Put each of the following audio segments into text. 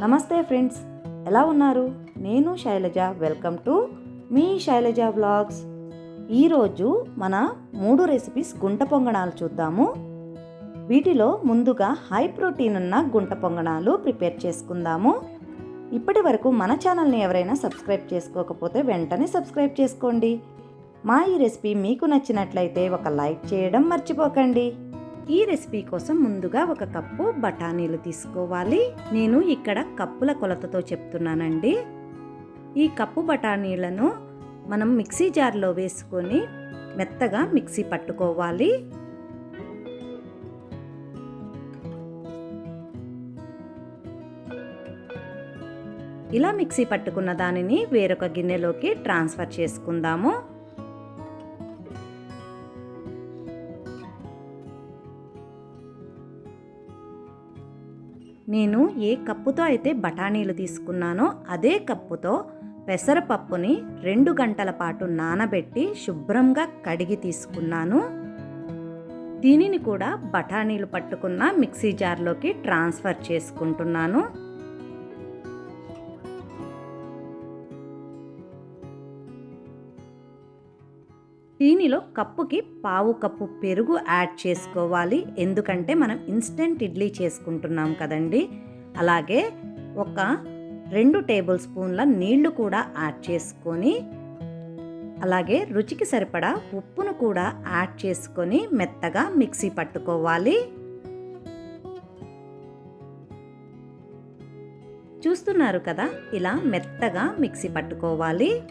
నమస్తే ఫ్రెండ్స్ ఎలా ఉన్నారు? నేను శైలజ. వెల్కమ్ టు మీ శైలజ బ్లాగ్స్ ఈరోజు మన మూడు రెసిపీస్ గుంట పొంగణాలు చూద్దాము. వీటిలో ముందుగా హై ప్రోటీన్ ఉన్న గుంట పొంగణాలు ప్రిపేర్ చేసుకుందాము. ఇప్పటి వరకు మన ఛానల్ని ఎవరైనా సబ్స్క్రైబ్ చేసుకోకపోతే వెంటనే సబ్స్క్రైబ్ చేసుకోండి. మా ఈ రెసిపీ మీకు నచ్చినట్లయితే ఒక లైక్ చేయడం మర్చిపోకండి. ఈ రెసిపీ కోసం ముందుగా ఒక కప్పు బఠానీలు తీసుకోవాలి. నేను ఇక్కడ కప్పుల కొలతతో చెప్తున్నానండి. ఈ కప్పు బఠానీలను మనం మిక్సీ జార్లో వేసుకొని మెత్తగా మిక్సీ పట్టుకోవాలి. ఇలా మిక్సీ పట్టుకున్న దానిని వేరొక గిన్నెలోకి ట్రాన్స్ఫర్ చేసుకుందాము. నేను ఏ కప్పుతో అయితే బఠానీలు తీసుకున్నానో అదే కప్పుతో పెసరపప్పుని రెండు గంటల పాటు నానబెట్టి శుభ్రంగా కడిగి తీసుకున్నాను. దీనిని కూడా బఠానీలు పట్టుకున్న మిక్సీ జార్లోకి ట్రాన్స్ఫర్ చేసుకుంటున్నాను. దీనిలో కప్పుకి పావు కప్పు పెరుగు యాడ్ చేసుకోవాలి. ఎందుకంటే మనం ఇన్స్టెంట్ ఇడ్లీ చేసుకుంటున్నాం కదండి. అలాగే ఒక రెండు టేబుల్ స్పూన్ల నీళ్ళు కూడా యాడ్ చేసుకొని అలాగే రుచికి సరిపడా ఉప్పును కూడా యాడ్ చేసుకొని మెత్తగా మిక్సీ పట్టుకోవాలి. చూస్తున్నారు కదా ఇలా మెత్తగా మిక్సీ పట్టుకోవాలి.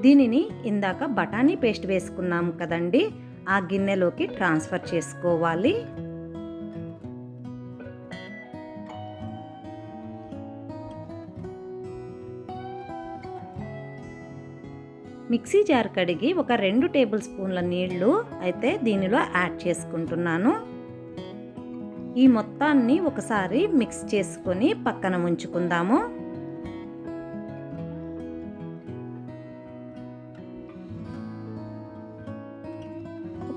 దీనిని ఇందాక బఠానీ పేస్ట్ వేసుకున్నాము కదండి. ఆ గిన్నెలోకి ట్రాన్స్ఫర్ చేసుకోవాలి. మిక్సీ జార్ కడిగి ఒక రెండు టేబుల్ స్పూన్ల నీళ్ళు అయితే దీనిలో యాడ్ చేసుకుంటున్నాను. ఈ మొత్తాన్ని ఒకసారి మిక్స్ చేసుకొని పక్కన ఉంచుకుందాము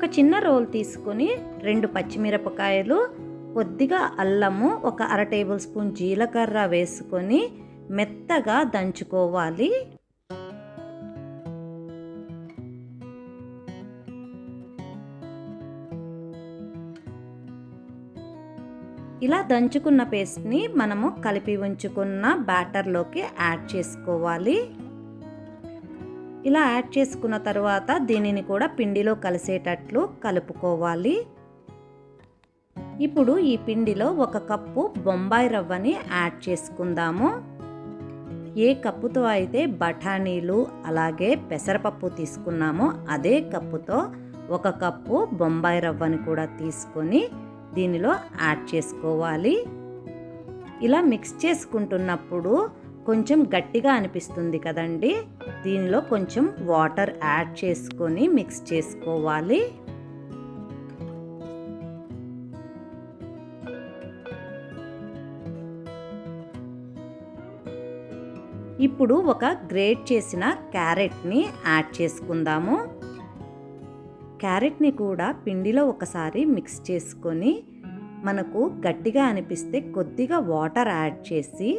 ఒక చిన్న రోల్ తీసుకొని రెండు పచ్చిమిరపకాయలు కొద్దిగా అల్లము ఒక అర టేబుల్ స్పూన్ జీలకర్ర వేసుకొని మెత్తగా దంచుకోవాలి. ఇలా దంచుకున్న పేస్ట్ని మనము కలిపి ఉంచుకున్న బ్యాటర్లోకి యాడ్ చేసుకోవాలి. ఇలా యాడ్ చేసుకున్న తర్వాత దీనిని కూడా పిండిలో కలిసేటట్లు కలుపుకోవాలి. ఇప్పుడు ఈ పిండిలో ఒక కప్పు బొంబాయి రవ్వని యాడ్ చేసుకుందాము. ఏ కప్పుతో అయితే బఠానీలు అలాగే పెసరపప్పు తీసుకున్నామో అదే కప్పుతో ఒక కప్పు బొంబాయి రవ్వని కూడా తీసుకొని దీనిలో యాడ్ చేసుకోవాలి. ఇలా మిక్స్ చేసుకుంటున్నప్పుడు కొంచెం గట్టిగా అనిపిస్తుంది కదండి. దీనిలో కొంచెం వాటర్ యాడ్ చేసుకొని మిక్స్ చేసుకోవాలి. ఇప్పుడు ఒక గ్రేట్ చేసిన క్యారెట్ని యాడ్ చేసుకుందాము. క్యారెట్ని కూడా పిండిలో ఒకసారి మిక్స్ చేసుకొని మనకు గట్టిగా అనిపిస్తే కొద్దిగా వాటర్ యాడ్ చేసి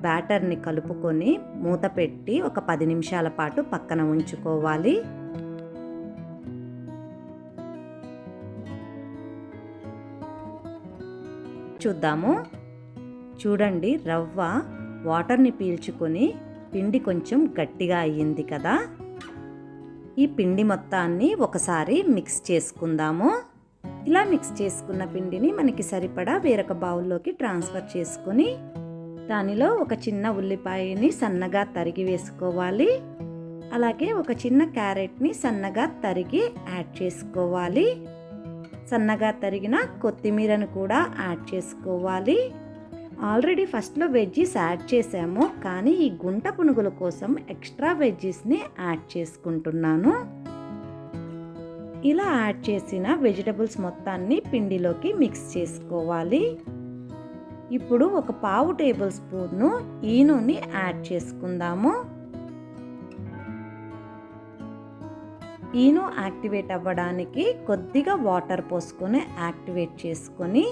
బ్యాటర్ని కలుపుకొని మూత పెట్టి ఒక పది నిమిషాల పాటు పక్కన ఉంచుకోవాలి. చూద్దాము. చూడండి రవ్వ వాటర్ని పీల్చుకొని పిండి కొంచెం గట్టిగా అయ్యింది కదా. ఈ పిండి మొత్తాన్ని ఒకసారి మిక్స్ చేసుకుందాము. ఇలా మిక్స్ చేసుకున్న పిండిని మనకి సరిపడా వేరొక బౌల్లోకి ట్రాన్స్ఫర్ చేసుకొని దానిలో ఒక చిన్న ఉల్లిపాయని సన్నగా తరిగి వేసుకోవాలి. అలాగే ఒక చిన్న క్యారెట్ని సన్నగా తరిగి యాడ్ చేసుకోవాలి. సన్నగా తరిగిన కొత్తిమీరను కూడా యాడ్ చేసుకోవాలి. ఆల్రెడీ ఫస్ట్లో వెజ్జీస్ యాడ్ చేసాము కానీ ఈ గుంట పునుగుల కోసం ఎక్స్ట్రా వెజ్జీస్ని యాడ్ చేసుకుంటున్నాను. ఇలా యాడ్ చేసిన వెజిటబుల్స్ మొత్తాన్ని పిండిలోకి మిక్స్ చేసుకోవాలి. ఇప్పుడు ఒక పావు టేబుల్ స్పూన్ను ఈనుని యాడ్ చేసుకుందాము. ఈను యాక్టివేట్ అవ్వడానికి కొద్దిగా వాటర్ పోసుకొని యాక్టివేట్ చేసుకొని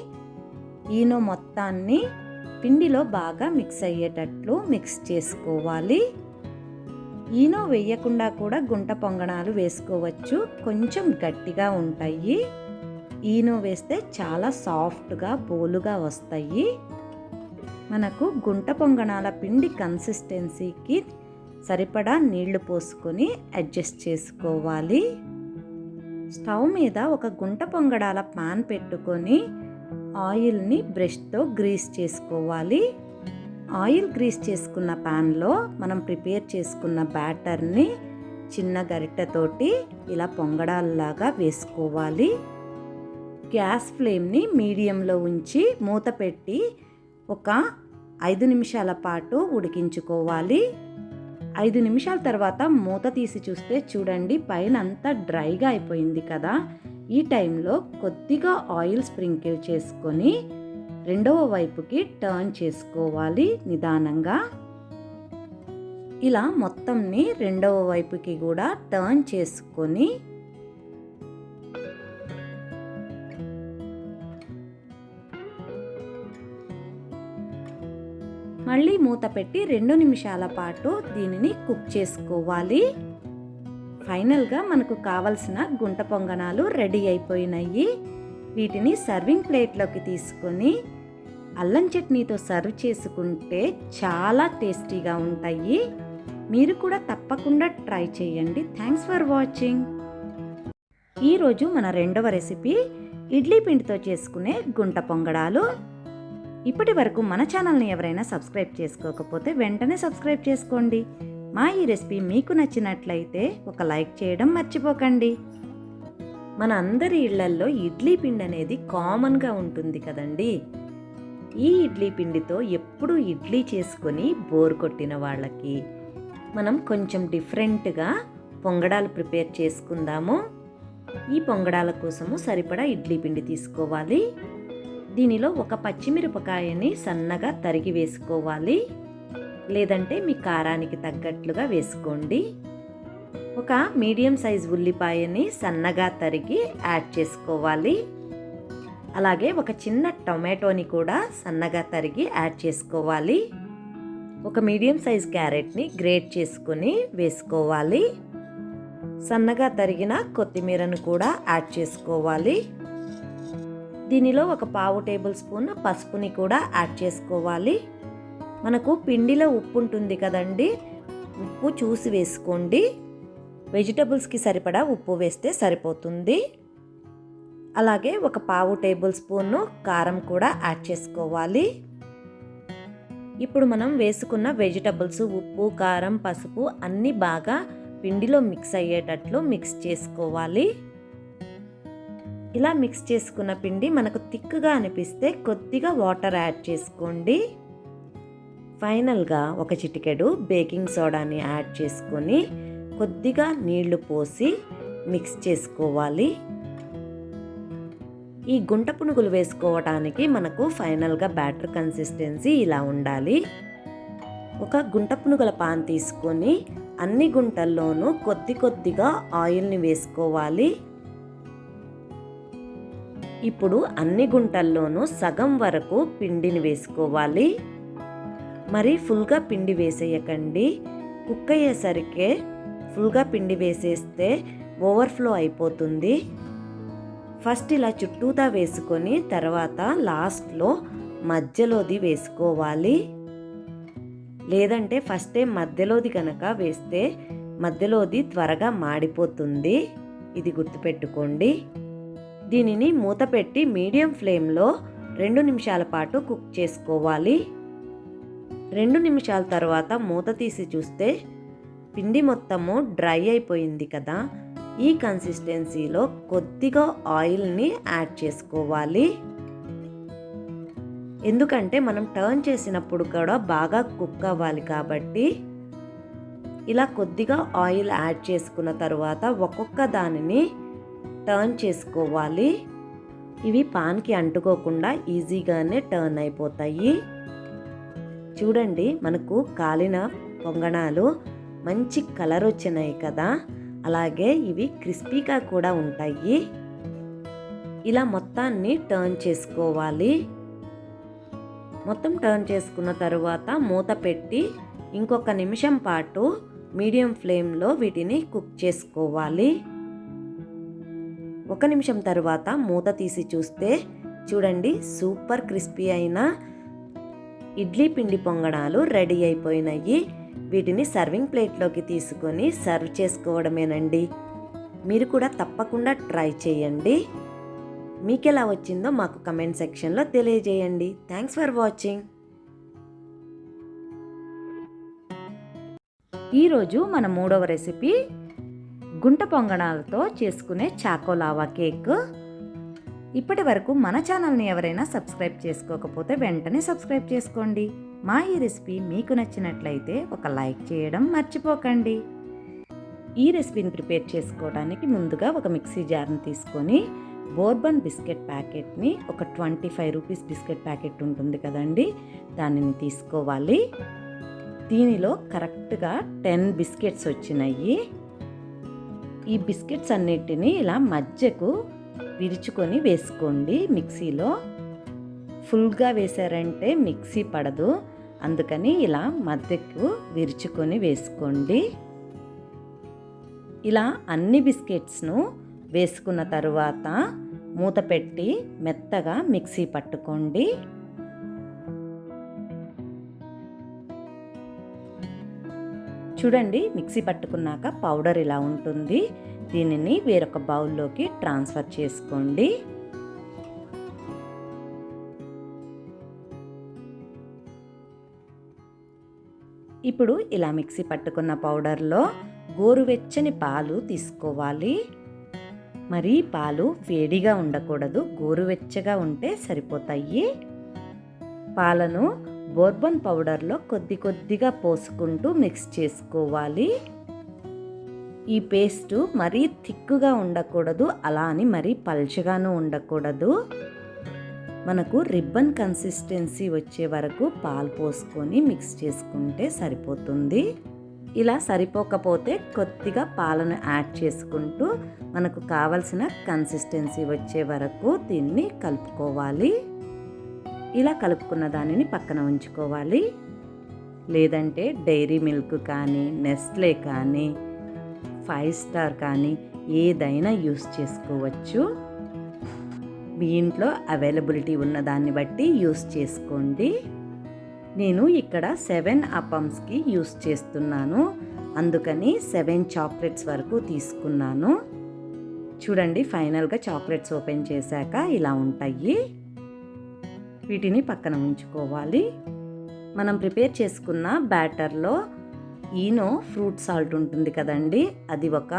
ఈనో మొత్తాన్ని పిండిలో బాగా మిక్స్ అయ్యేటట్లు మిక్స్ చేసుకోవాలి. ఈనో వేయకుండా కూడా గుంట పొంగణాలు వేసుకోవచ్చు. కొంచెం గట్టిగా ఉంటాయి. ఈనో వేస్తే చాలా సాఫ్ట్గా బోలుగా వస్తాయి. మనకు గుంట పొంగణాల పిండి కన్సిస్టెన్సీకి సరిపడా నీళ్ళు పోసుకొని అడ్జస్ట్ చేసుకోవాలి. స్టవ్ మీద ఒక గుంట పొంగడాల పాన్ పెట్టుకొని ఆయిల్ని బ్రష్తో గ్రీస్ చేసుకోవాలి. ఆయిల్ గ్రీస్ చేసుకున్న ప్యాన్లో మనం ప్రిపేర్ చేసుకున్న బ్యాటర్ని చిన్న గరిటెతోటి ఇలా పొంగడాల్లాగా వేసుకోవాలి. గ్యాస్ ఫ్లేమ్ని మీడియంలో ఉంచి మూత పెట్టి ఒక ఐదు నిమిషాల పాటు ఉడికించుకోవాలి. ఐదు నిమిషాల తర్వాత మూత తీసి చూస్తే చూడండి పైన అంతా డ్రైగా అయిపోయింది కదా. ఈ టైంలో కొద్దిగా ఆయిల్ స్ప్రింకిల్ చేసుకొని రెండవ వైపుకి టర్న్ చేసుకోవాలి నిదానంగా. ఇలా మొత్తంని రెండవ వైపుకి కూడా టర్న్ చేసుకొని మళ్ళీ మూత పెట్టి రెండు నిమిషాల పాటు దీనిని కుక్ చేసుకోవాలి. ఫైనల్గా మనకు కావలసిన గుంట పొంగనాలు రెడీ అయిపోయినాయి. వీటిని సర్వింగ్ ప్లేట్లోకి తీసుకొని అల్లం చట్నీతో సర్వ్ చేసుకుంటే చాలా టేస్టీగా ఉంటాయి. మీరు కూడా తప్పకుండా ట్రై చేయండి. Thanks for watching. ఈరోజు మన రెండవ రెసిపీ ఇడ్లీ పిండితో చేసుకునే గుంట పొంగడాలు ఇప్పటి వరకు మన ఛానల్ని ఎవరైనా సబ్స్క్రైబ్ చేసుకోకపోతే వెంటనే సబ్స్క్రైబ్ చేసుకోండి. మా ఈ రెసిపీ మీకు నచ్చినట్లయితే ఒక లైక్ చేయడం మర్చిపోకండి. మన అందరి ఇళ్ళల్లో ఇడ్లీ పిండి అనేది కామన్గా ఉంటుంది కదండి. ఈ ఇడ్లీ పిండితో ఎప్పుడు ఇడ్లీ చేసుకొని బోర్ కొట్టిన వాళ్ళకి మనం కొంచెం డిఫరెంట్గా పొంగడాలు ప్రిపేర్ చేసుకుందాము. ఈ పొంగడాల కోసము సరిపడా ఇడ్లీ పిండి తీసుకోవాలి. దీనిలో ఒక పచ్చిమిరపకాయని సన్నగా తరిగి వేసుకోవాలి. లేదంటే మీ కారానికి తగ్గట్లుగా వేసుకోండి. ఒక మీడియం సైజ్ ఉల్లిపాయని సన్నగా తరిగి యాడ్ చేసుకోవాలి. అలాగే ఒక చిన్న టొమాటోని కూడా సన్నగా తరిగి యాడ్ చేసుకోవాలి. ఒక మీడియం సైజ్ క్యారెట్ని గ్రేట్ చేసుకొని వేసుకోవాలి. సన్నగా తరిగిన కొత్తిమీరను కూడా యాడ్ చేసుకోవాలి. దీనిలో ఒక పావు టేబుల్ స్పూన్ పసుపుని కూడా యాడ్ చేసుకోవాలి. మనకు పిండిలో ఉప్పు ఉంటుంది కదండి ఉప్పు చూసి వేసుకోండి. వెజిటబుల్స్కి సరిపడా ఉప్పు వేస్తే సరిపోతుంది. అలాగే ఒక పావు టేబుల్ స్పూన్ కారం కూడా యాడ్ చేసుకోవాలి. ఇప్పుడు మనం వేసుకున్న వెజిటబుల్స్ ఉప్పు కారం పసుపు అన్నీ బాగా పిండిలో మిక్స్ అయ్యేటట్లు మిక్స్ చేసుకోవాలి. ఇలా మిక్స్ చేసుకున్న పిండి మనకు థిక్గా అనిపిస్తే కొద్దిగా వాటర్ యాడ్ చేసుకోండి. ఫైనల్గా ఒక చిటికెడు బేకింగ్ సోడాని యాడ్ చేసుకొని కొద్దిగా నీళ్ళు పోసి మిక్స్ చేసుకోవాలి. ఈ గుంట పునుగులు వేసుకోవడానికి మనకు ఫైనల్గా బ్యాటర్ కన్సిస్టెన్సీ ఇలా ఉండాలి. ఒక గుంట పునుగుల పాన్ తీసుకొని అన్ని గుంటల్లోనూ కొద్ది కొద్దిగా ఆయిల్ని వేసుకోవాలి. ఇప్పుడు అన్ని గుంటల్లోనూ సగం వరకు పిండిని వేసుకోవాలి. మరి ఫుల్గా పిండి వేసేయకండి. కుక్ అయ్యేసరికే ఫుల్గా పిండి వేసేస్తే ఓవర్ఫ్లో అయిపోతుంది. ఫస్ట్ ఇలా చుట్టూతా వేసుకొని తర్వాత లాస్ట్లో మధ్యలోది వేసుకోవాలి. లేదంటే ఫస్టే మధ్యలోది కనుక వేస్తే మధ్యలోది త్వరగా మాడిపోతుంది. ఇది గుర్తుపెట్టుకోండి. దీనిని మూత పెట్టి మీడియం ఫ్లేమ్లో రెండు నిమిషాల పాటు కుక్ చేసుకోవాలి. రెండు నిమిషాల తర్వాత మూత తీసి చూస్తే పిండి మొత్తము డ్రై అయిపోయింది కదా. ఈ కన్సిస్టెన్సీలో కొద్దిగా ఆయిల్ని యాడ్ చేసుకోవాలి. ఎందుకంటే మనం టర్న్ చేసినప్పుడు కూడా బాగా కుక్ అవ్వాలి కాబట్టి ఇలా కొద్దిగా ఆయిల్ యాడ్ చేసుకున్న తర్వాత ఒక్కొక్క దానిని టర్న్ చేసుకోవాలి. ఇవి పాన్కి అంటుకోకుండా ఈజీగానే టర్న్ అయిపోతాయి. చూడండి మనకు కాలిన పొంగణాలు మంచి కలర్ వచ్చినాయి కదా. అలాగే ఇవి క్రిస్పీగా కూడా ఉంటాయి. ఇలా మొత్తాన్ని టర్న్ చేసుకోవాలి. మొత్తం టర్న్ చేసుకున్న తరువాత మూత పెట్టి ఇంకొక నిమిషం పాటు మీడియం ఫ్లేమ్లో వీటిని కుక్ చేసుకోవాలి. ఒక నిమిషం తర్వాత మూత తీసి చూస్తే చూడండి సూపర్ క్రిస్పీ అయిన ఇడ్లీ పిండి పొంగడాలు రెడీ అయిపోయినాయి. వీటిని సర్వింగ్ ప్లేట్లోకి తీసుకొని సర్వ్ చేసుకోవడమేనండి. మీరు కూడా తప్పకుండా ట్రై చేయండి. మీకు ఎలా వచ్చిందో మాకు కమెంట్ సెక్షన్లో తెలియజేయండి. Thanks for watching. ఈరోజు మన మూడవ రెసిపీ గుంట పొంగణాలతో చేసుకునే చాకోలావా కేక్. ఇప్పటి వరకు మన ఛానల్ని ఎవరైనా సబ్స్క్రైబ్ చేసుకోకపోతే వెంటనే సబ్స్క్రైబ్ చేసుకోండి. మా ఈ రెసిపీ మీకు నచ్చినట్లయితే ఒక లైక్ చేయడం మర్చిపోకండి. ఈ రెసిపీని ప్రిపేర్ చేసుకోవడానికి ముందుగా ఒక మిక్సీ జార్ని తీసుకొని బోర్బన్ బిస్కెట్ ప్యాకెట్ని ఒక twenty five rupees biscuit packet ఉంటుంది కదండి దానిని తీసుకోవాలి. దీనిలో కరెక్ట్గా టెన్ బిస్కెట్స్ వచ్చినాయి. ఈ బిస్కెట్స్ అన్నిటిని ఇలా మధ్యకు విరుచుకొని వేసుకోండి మిక్సీలో. ఫుల్గా వేసారంటే మిక్సీ పడదు. అందుకని ఇలా మధ్యకు విరుచుకొని వేసుకోండి. ఇలా అన్ని బిస్కెట్స్ను వేసుకున్న తరువాత మూత పెట్టి మెత్తగా మిక్సీ పట్టుకోండి. చూడండి మిక్సీ పట్టుకున్నాక పౌడర్ ఇలా ఉంటుంది. దీనిని వేరొక బౌల్లోకి ట్రాన్స్ఫర్ చేసుకోండి. ఇప్పుడు ఇలా మిక్సీ పట్టుకున్న పౌడర్లో గోరువెచ్చని పాలు తీసుకోవాలి. మరి పాలు వేడిగా ఉండకూడదు గోరువెచ్చగా ఉంటే సరిపోతాయి. పాలను బోర్బన్ పౌడర్లో కొద్ది కొద్దిగా పోసుకుంటూ మిక్స్ చేసుకోవాలి. ఈ పేస్ట్ మరీ థిక్గా ఉండకూడదు అలా అని మరీ పల్చగాను ఉండకూడదు. మనకు రిబ్బన్ కన్సిస్టెన్సీ వచ్చే వరకు పాలు పోసుకొని మిక్స్ చేసుకుంటే సరిపోతుంది. ఇలా సరిపోకపోతే కొద్దిగా పాలను యాడ్ చేసుకుంటూ మనకు కావలసిన కన్సిస్టెన్సీ వచ్చే వరకు దీన్ని కలుపుకోవాలి. ఇలా కలుపుకున్న దానిని పక్కన ఉంచుకోవాలి. లేదంటే డైరీ మిల్క్ కానీ నెస్ట్లే కానీ ఫైవ్ స్టార్ కానీ ఏదైనా యూస్ చేసుకోవచ్చు. మీ ఇంట్లో అవైలబిలిటీ ఉన్న దాన్ని బట్టి యూస్ చేసుకోండి. నేను ఇక్కడ సెవెన్ అపమ్స్కి యూస్ చేస్తున్నాను. అందుకని సెవెన్ చాక్లెట్స్ వరకు తీసుకున్నాను. చూడండి ఫైనల్గా చాక్లెట్స్ ఓపెన్ చేశాక ఇలా ఉంటాయి. వీటిని పక్కన ఉంచుకోవాలి. మనం ప్రిపేర్ చేసుకున్న బ్యాటర్లో ఈనో ఫ్రూట్ సాల్ట్ ఉంటుంది కదండి అది ఒక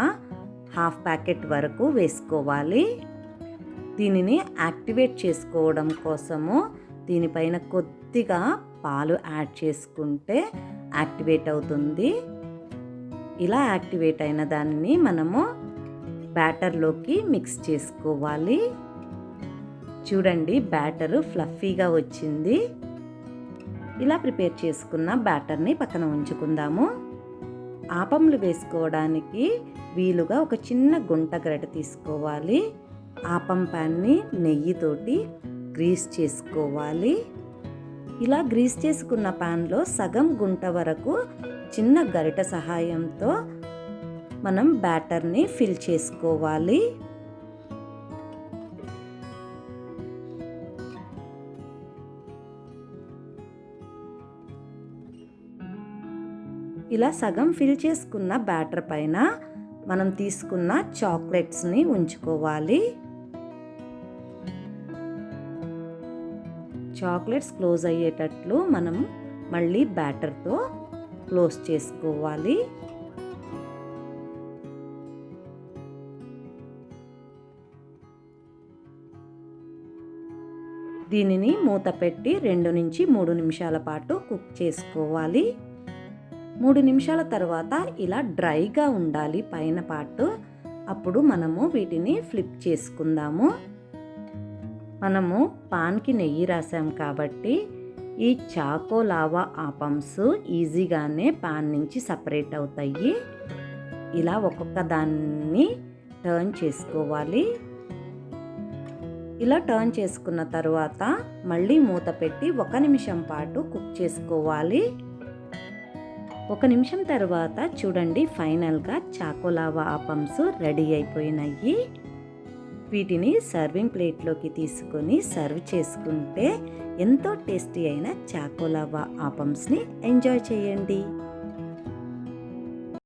హాఫ్ ప్యాకెట్ వరకు వేసుకోవాలి. దీనిని యాక్టివేట్ చేసుకోవడం కోసము దీనిపైన కొద్దిగా పాలు యాడ్ చేసుకుంటే యాక్టివేట్ అవుతుంది. ఇలా యాక్టివేట్ అయిన దానిని మనము బ్యాటర్లోకి మిక్స్ చేసుకోవాలి. చూడండి బ్యాటర్ ఫ్లఫీగా వచ్చింది. ఇలా ప్రిపేర్ చేసుకున్న బ్యాటర్ని పక్కన ఉంచుకుందాము. ఆపములు వేసుకోవడానికి వీలుగా ఒక చిన్న గుంట గరిట తీసుకోవాలి. ఆపం ప్యాన్ని నెయ్యితోటి గ్రీస్ చేసుకోవాలి. ఇలా గ్రీస్ చేసుకున్న ప్యాన్లో సగం గుంట వరకు చిన్న గరిట సహాయంతో మనం బ్యాటర్ని ఫిల్ చేసుకోవాలి. ఇలా సగం ఫిల్ చేసుకున్న బ్యాటర్ పైన మనం తీసుకున్న చాక్లెట్స్ని ఉంచుకోవాలి. చాక్లెట్స్ క్లోజ్ అయ్యేటట్లు మనం మళ్ళీ బ్యాటర్తో క్లోజ్ చేసుకోవాలి. దీనిని మూత పెట్టి రెండు నుంచి మూడు నిమిషాల పాటు కుక్ చేసుకోవాలి. మూడు నిమిషాల తర్వాత ఇలా డ్రైగా ఉండాలి పైన పాటు అప్పుడు మనము వీటిని ఫ్లిప్ చేసుకుందాము. మనము పాన్కి నెయ్యి రాసాం కాబట్టి ఈ చాకో లావా ఆపమ్స్ ఈజీగానే పాన్ నుంచి సపరేట్ అవుతాయి. ఇలా ఒక్కొక్క దాన్ని టర్న్ చేసుకోవాలి. ఇలా టర్న్ చేసుకున్న తర్వాత మళ్ళీ మూత పెట్టి ఒక నిమిషం పాటు కుక్ చేసుకోవాలి. ఒక నిమిషం తర్వాత చూడండి ఫైనల్గా చాకోలావా ఆపమ్స్ రెడీ అయిపోయినాయి. వీటిని సర్వింగ్ ప్లేట్లోకి తీసుకొని సర్వ్ చేసుకుంటే ఎంతో టేస్టీ అయిన చాకోలావా ఆపమ్స్ని ఎంజాయ్ చేయండి.